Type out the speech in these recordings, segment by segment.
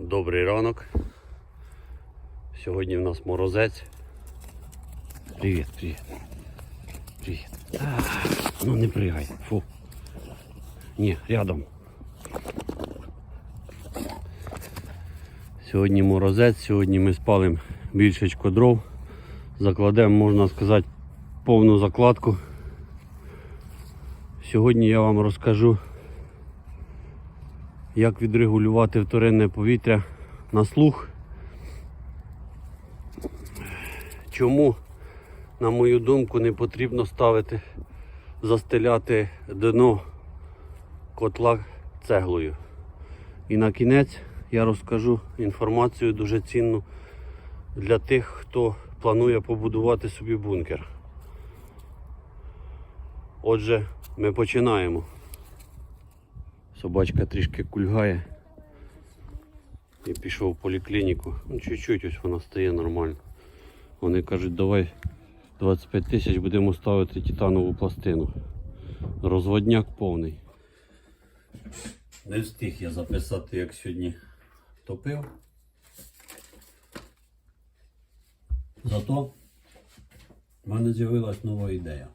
Добрий ранок. Сьогодні в нас морозець. Привіт, привіт. Привіт. А, ну не пригай. Фу. Ні, рядом. Сьогодні морозець, сьогодні ми спалимо більшечко дров. Закладемо, можна сказати, повну закладку. Сьогодні я вам розкажу, як відрегулювати вторинне повітря на слух. Чому, на мою думку, не потрібно ставити, застеляти дно котла цеглою. І на кінець я розкажу інформацію дуже цінну для тих, хто планує побудувати собі бункер. Отже, ми починаємо. Собачка трішки кульгає. І пішов в поліклініку. Ну, чуть-чуть ось вона стає нормально. Вони кажуть, давай 25 тисяч будемо ставити титанову пластину. Розводняк повний. Не встиг я записати, як сьогодні топив. Зато в мене з'явилась нова ідея.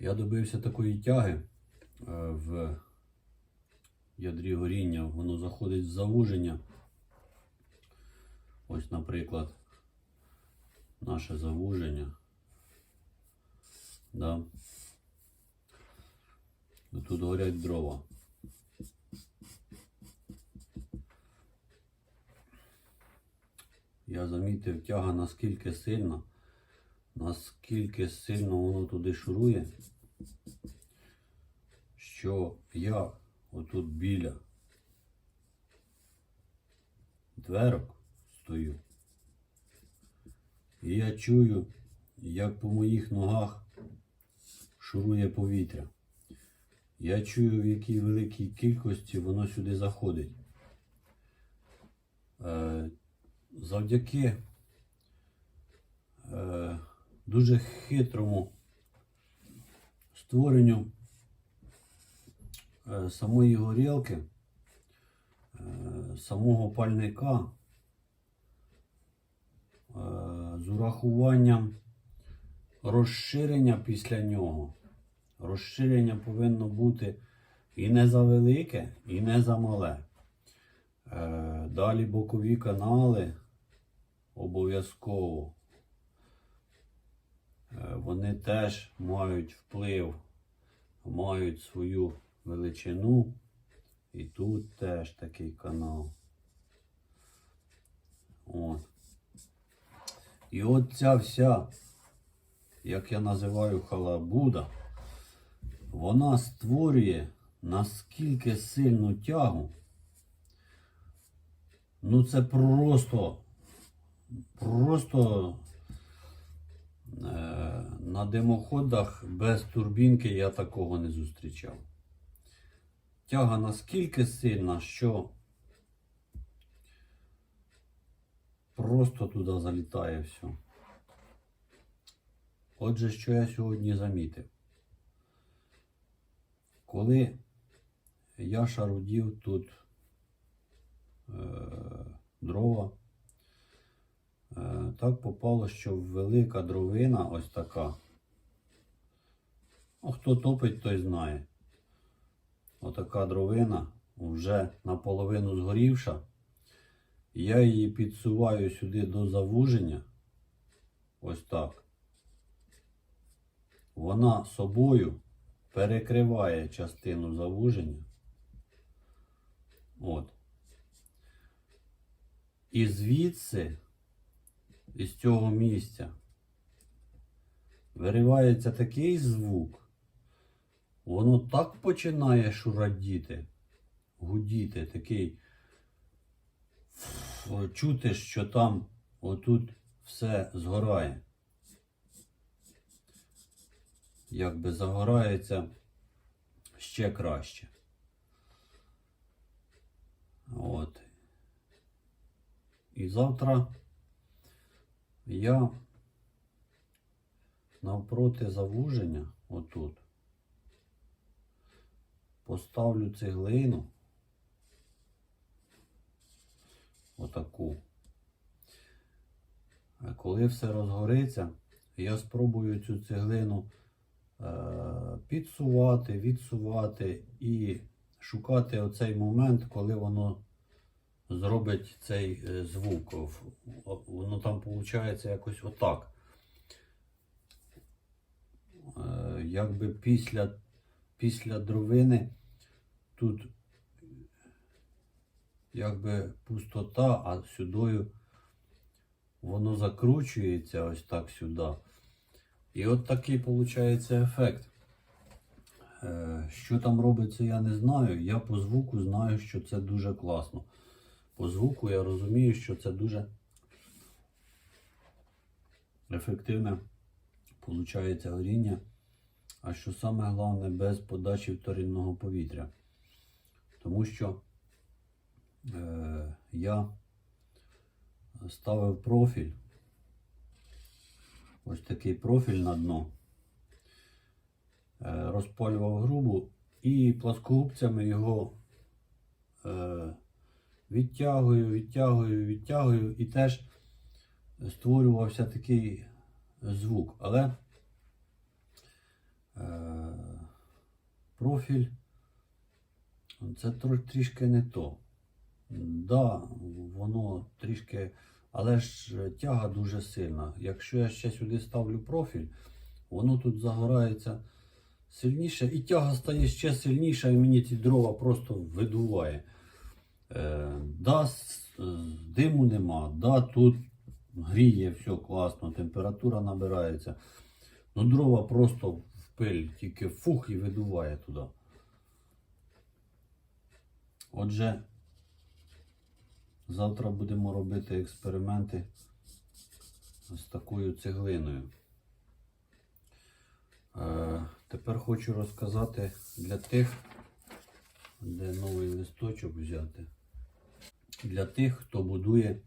Я добився такої тяги в ядрі горіння, воно заходить в завуження. Ось, наприклад, наше завуження. Да. Тут горять дрова. Я замітив тяга наскільки сильна, наскільки сильно воно туди шурує, що я отут біля дверок стою. І я чую, як по моїх ногах шурує повітря. Я чую, в якій великій кількості воно сюди заходить. Е, завдяки е, дуже хитрому створенню самої горілки, е, самого пальника е, з урахуванням розширення після нього. Розширення повинно бути і не за велике, і не за мале. Е, Далі бокові канали обов'язково. Е, Вони теж мають вплив, мають свою величину. І тут теж такий канал. От. І от ця вся, як я називаю халабуда, вона створює наскільки сильну тягу. Ну це просто, просто е, на димоходах без турбінки я такого не зустрічав. Тяга наскільки сильна, що просто туди залітає все. Отже, що я сьогодні замітив. Коли я шарудів тут е, дрова, е, так попало, що велика дровина ось така. Ну, хто топить, той знає. Отака дровина вже наполовину згорівша. Я її підсуваю сюди до завуження. Ось так. Вона собою перекриває частину завуження. От. І звідси, із цього місця, виривається такий звук, воно так починає шурадіти, гудіти, такий чути, що там отут все згорає. Якби загорається ще краще. От. І завтра я навпроти завуження отут поставлю цеглину Отаку. Коли все розгориться, я спробую цю цеглину е, підсувати, відсувати і шукати оцей момент, коли воно зробить цей е, звук. Воно там виходить якось отак. Е, Якби після, після дровини тут якби пустота, а сюдою воно закручується ось так сюди. І от такий виходить ефект. Е, Що там робиться, я не знаю. Я по звуку знаю, що це дуже класно. По звуку я розумію, що це дуже ефективне виходить горіння. А що саме головне, без подачі вторинного повітря. Тому що е, я ставив профіль. Ось такий профіль на дно. Е, розпалював грубу і пласкогубцями його е, відтягую, відтягую, відтягую і теж створювався такий звук. Але профіль це трішки не то. Да, воно трішки, але ж тяга дуже сильна. Якщо я ще сюди ставлю профіль, воно тут загорається сильніше, і тяга стає ще сильніша, і мені ці дрова просто видуває. Е, да, е, диму нема, да, тут гріє, все класно, температура набирається. Ну, дрова просто пиль, тільки фух і видуває туди. Отже, завтра будемо робити експерименти з такою цеглиною. Е, тепер хочу розказати для тих, де новий листочок взяти. Для тих, хто будує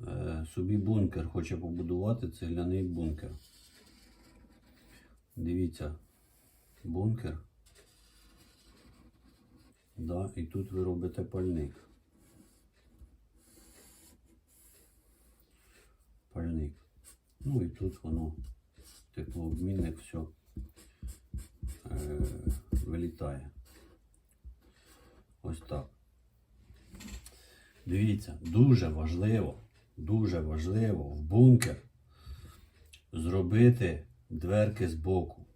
е, собі бункер, хоче побудувати цегляний бункер. Дивіться, бункер. Да, і тут ви робите пальник. Пальник. Ну і тут воно, теплообмінник, все е, вилітає. Ось так. Дивіться, дуже важливо, дуже важливо в бункер зробити дверки з боку.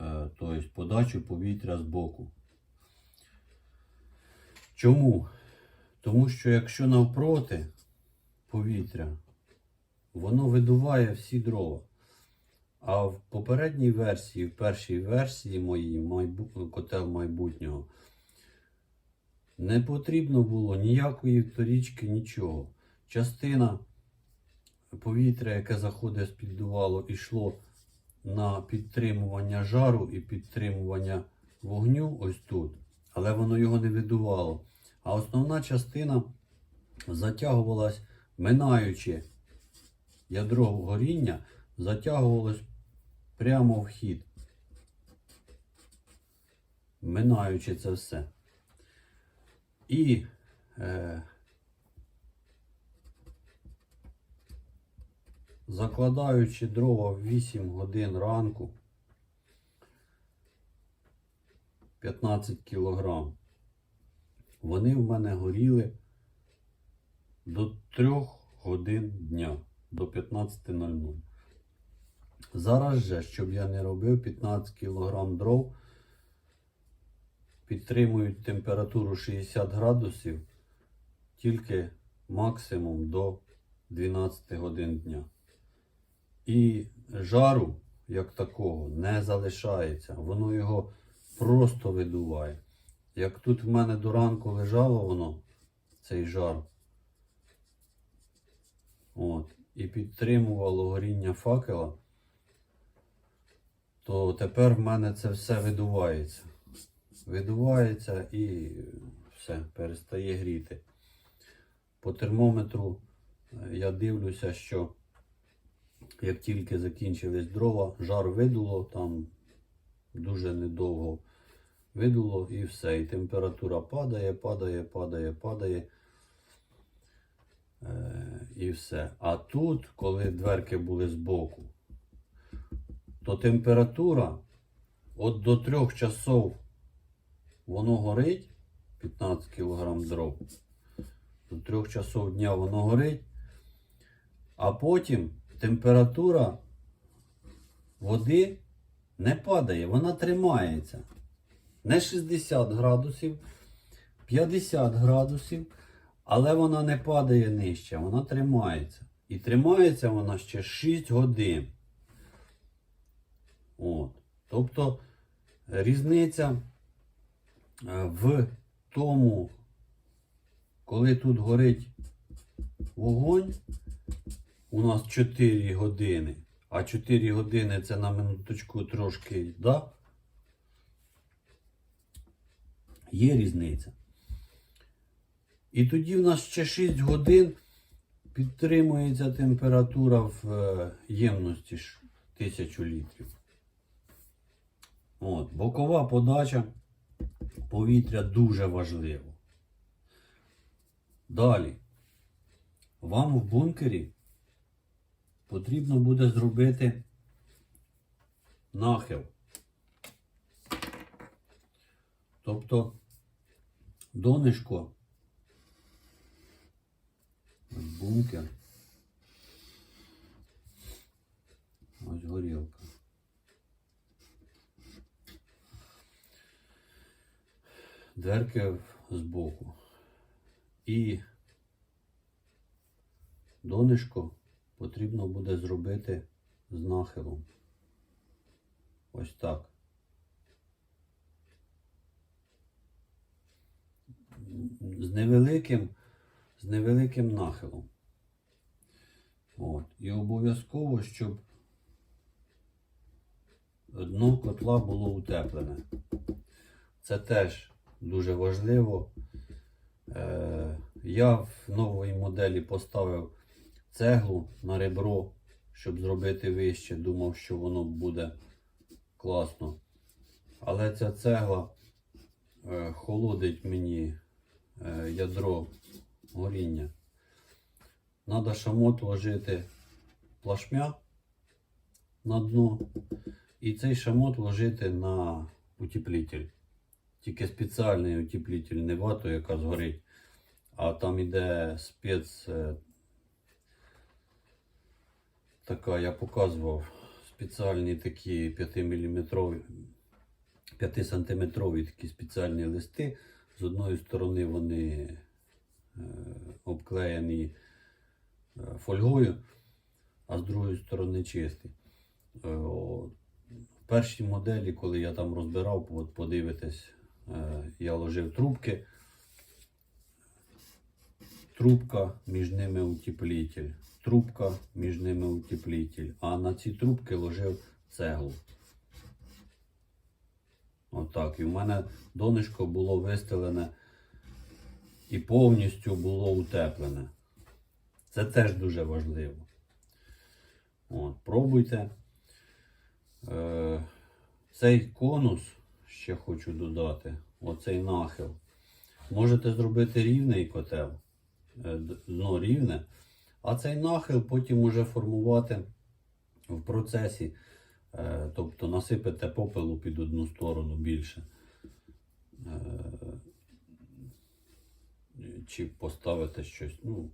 Е, тобто подачу повітря з боку. Чому? Тому що якщо навпроти повітря, воно видуває всі дрова. А в попередній версії, в першій версії моїй майбу... котел майбутнього, не потрібно було ніякої вторічки, нічого. Частина повітря, яке заходить з піддувало, йшло на підтримування жару і підтримування вогню ось тут, але воно його не видувало. А основна частина затягувалась, минаючи ядро горіння, затягувалось прямо в хід. Минаючи це все. І е, закладаючи дрова в 8 годин ранку 15 кілограм, вони в мене горіли до 3 годин дня, до 15.00. Зараз же, щоб я не робив 15 кг дров, підтримують температуру 60 градусів тільки максимум до 12 годин дня. І жару, як такого, не залишається. Воно його просто видуває. Як тут в мене до ранку лежало воно, цей жар, от, і підтримувало горіння факела, то тепер в мене це все видувається. Видувається і все, перестає гріти. По термометру е, я дивлюся, що як тільки закінчились дрова, жар видуло, там дуже недовго видуло і все. І температура падає, падає, падає, падає. Е, і все. А тут, коли дверки були збоку, то температура от до 3 часов воно горить 15 кг дров. До 3 часов дня воно горить. А потім температура води не падає, вона тримається. Не 60 градусів, 50 градусів, але вона не падає нижче, вона тримається. І тримається вона ще 6 годин. От. Тобто різниця е, в тому, коли тут горить вогонь, у нас 4 години, а 4 години це на минуточку трошки, да? Є різниця. І тоді в нас ще 6 годин підтримується температура в е, ємності 1000 літрів. От, бокова подача повітря дуже важливо. Далі. Вам в бункері потрібно буде зробити нахил. Тобто донишко бункер. Ось горілка. Дверки збоку. І донишко потрібно буде зробити з нахилом. Ось так. З невеликим, з невеликим нахилом. От. І обов'язково, щоб дно котла було утеплене. Це теж дуже важливо. Е, я в новій моделі поставив цеглу на ребро, щоб зробити вище. Думав, що воно буде класно. Але ця цегла е, холодить мені е, ядро горіння. Надо шамот ложити плашмя на дно. І цей шамот ложити на утеплитель. Тільки спеціальний утеплитель, не вату, яка згорить, а там іде спец. Така, я показував спеціальні такі 5 мм, 5 сантиметрові такі спеціальні листи. З одної сторони вони е, обклеєні е, фольгою, а з другої сторони чисті. Е, о, в першій моделі, коли я там розбирав, от подивитесь, е, я ложив трубки. Трубка між ними утеплитель. Трубка між ними утеплитель. А на ці трубки ложив цеглу. Отак. І в мене донишко було вистелене і повністю було утеплене. Це теж дуже важливо. От, пробуйте. Е, цей конус ще хочу додати. Оцей нахил. Можете зробити рівний котел. Е, Дно рівне. А цей нахил потім уже формувати в процесі. Е, Тобто насипете попелу під одну сторону більше. Е, Чи поставите щось. Ну,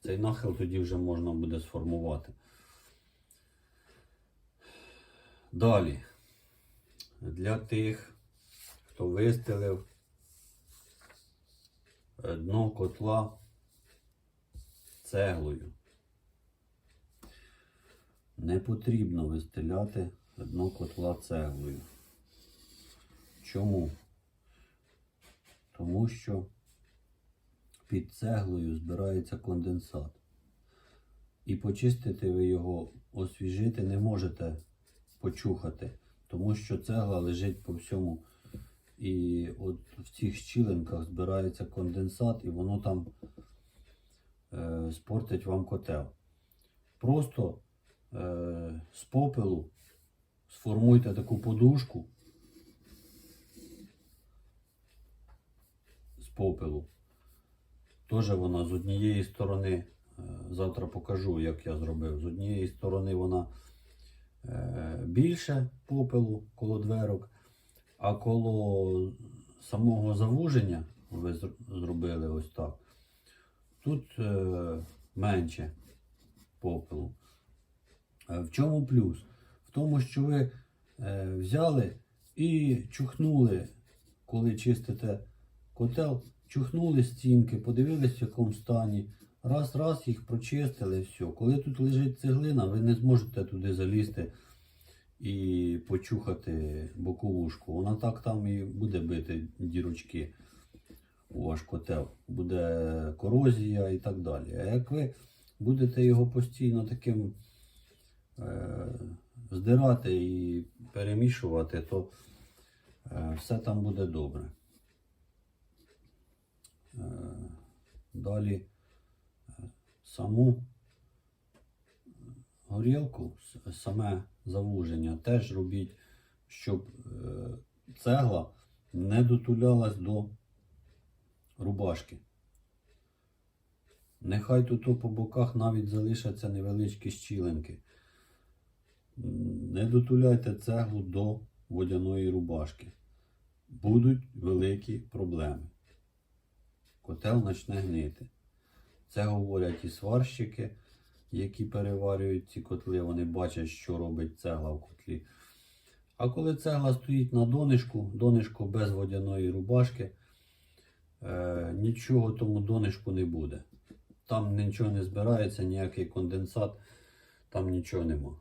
цей нахил тоді вже можна буде сформувати. Далі. Для тих, хто вистелив дно котла цеглою. Не потрібно вистеляти дно котла цеглою. Чому? Тому що під цеглою збирається конденсат. І почистити ви його, освіжити не можете почухати, тому що цегла лежить по всьому. І от в цих щілинках збирається конденсат, і воно там е, спортить вам котел. Просто е, з попелу сформуйте таку подушку з попелу. Теж вона з однієї сторони, е, завтра покажу, як я зробив. З однієї сторони вона більше попелу коло дверок, а коло самого завуження ви зробили ось так. Тут е, менше попелу. Е, В чому плюс? В тому, що ви е, взяли і чухнули, коли чистите котел, чухнули стінки, подивились, в якому стані. Раз, раз їх прочистили, все. Коли тут лежить цеглина, ви не зможете туди залізти і почухати боковушку. Вона так там і буде бити дірочки у ваш котел. Буде корозія і так далі. А як ви будете його постійно таким е, здирати і перемішувати, то е, все там буде добре. Е, далі е, саму горілку, саме завуження теж робіть, щоб е, цегла не дотулялась до рубашки. Нехай тут по боках навіть залишаться невеличкі щілинки. Не дотуляйте цеглу до водяної рубашки. Будуть великі проблеми. Котел почне гнити. Це говорять і сварщики, які переварюють ці котли, вони бачать, що робить цегла в котлі. А коли цегла стоїть на донишку, донишко без водяної рубашки, е, нічого тому донечку не буде. Там нічого не збирається, ніякий конденсат, там нічого нема.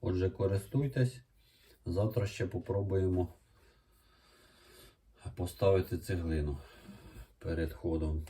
Отже, користуйтесь. Завтра ще попробуємо поставити цеглину перед ходом.